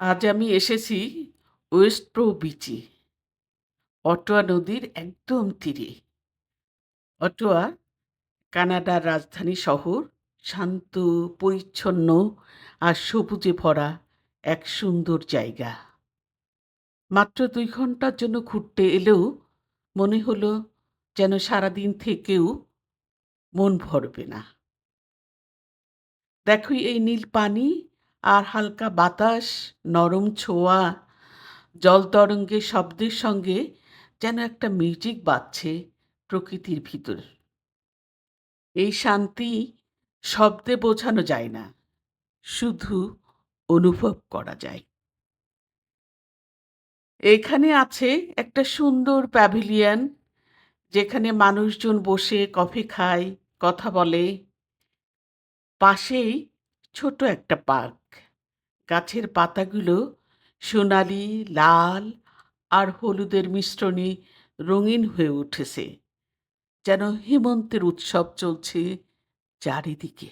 আজ আমি এসেছি ওয়েস্ট প্রো বিচে। অটোয়া নদীর একদম তীরে। অটোয়া, কানাডার রাজধানী শহর, শান্ত, পরিচ্ছন্ন আর সবুজে ভরা এক সুন্দর জায়গা। মাত্র দুই ঘণ্টার জন্য ঘুরতে এলেও মনে হলো যেন সারাদিন থেকেও মন ভরবে না। দেখো এই নীল পানি আর হালকা বাতাস, নরম ছোঁয়া, জল তরঙ্গের শব্দের সঙ্গে যেন একটা মিউজিক বাজছে প্রকৃতির ভিতর। এই শান্তি শব্দে বোঝানো যায় না, শুধু অনুভব করা যায়। এখানে আছে একটা সুন্দর প্যাভিলিয়ন, যেখানে মানুষজন বসে, কফি খায়, কথা বলে। পাশেই ছোট একটা পার্ক। গাছের পাতাগুলো সোনালি, লাল আর হলুদের মিশ্রণে রঙিন হয়ে উঠেছে, যেন হেমন্তের উৎসব চলছে চারিদিকে।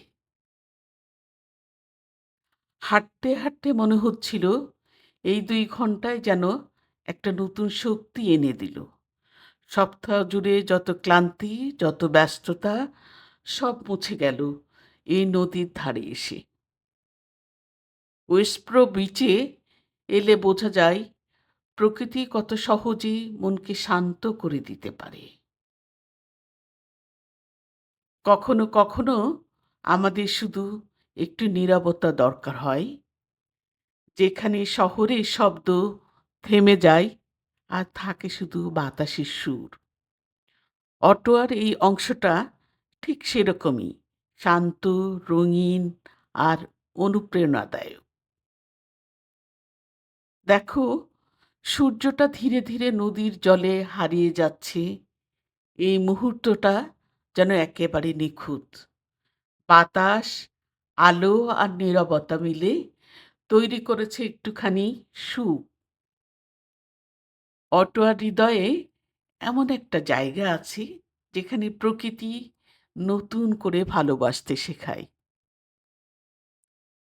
হাঁটতে হাঁটতে মনে হচ্ছিল এই দুই ঘন্টায় যেন একটা নতুন শক্তি এনে দিল। সপ্তাহ জুড়ে যত ক্লান্তি, যত ব্যস্ততা, সব মুছে গেল এই নদীর ধারে এসে। ওয়েস্টপ্রো বিচে এলে বোঝা যায়, প্রকৃতি কত সহজে মনকে শান্ত করে দিতে পারে। কখনো কখনো আমাদের শুধু একটু নীরবতা দরকার হয়, যেখানে শহরের শব্দ থেমে যায় আর থাকে শুধু বাতাসের সুর। অটোয়ার এই অংশটা ঠিক সেরকমই, শান্ত, রঙিন আর অনুপ্রেরণাদায়ক। দেখো, সূর্যটা ধীরে ধীরে নদীর জলে হারিয়ে যাচ্ছে। এই মুহূর্তটা যেন একেবারে নিখুঁত। বাতাস, আলো আর নীরবতা মিলে তৈরি করেছে একটুখানি সুখ। অটোয়া হৃদয়ে এমন একটা জায়গা আছে যেখানে প্রকৃতি নতুন করে ভালোবাসতে শেখায়।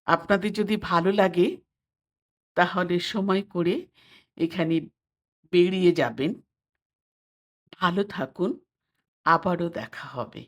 আপনাদের যদি ভালো লাগে তাহলে সময় করে এখানে বেরিয়ে যাবেন। ভালো থাকুন। আবারও দেখা হবে।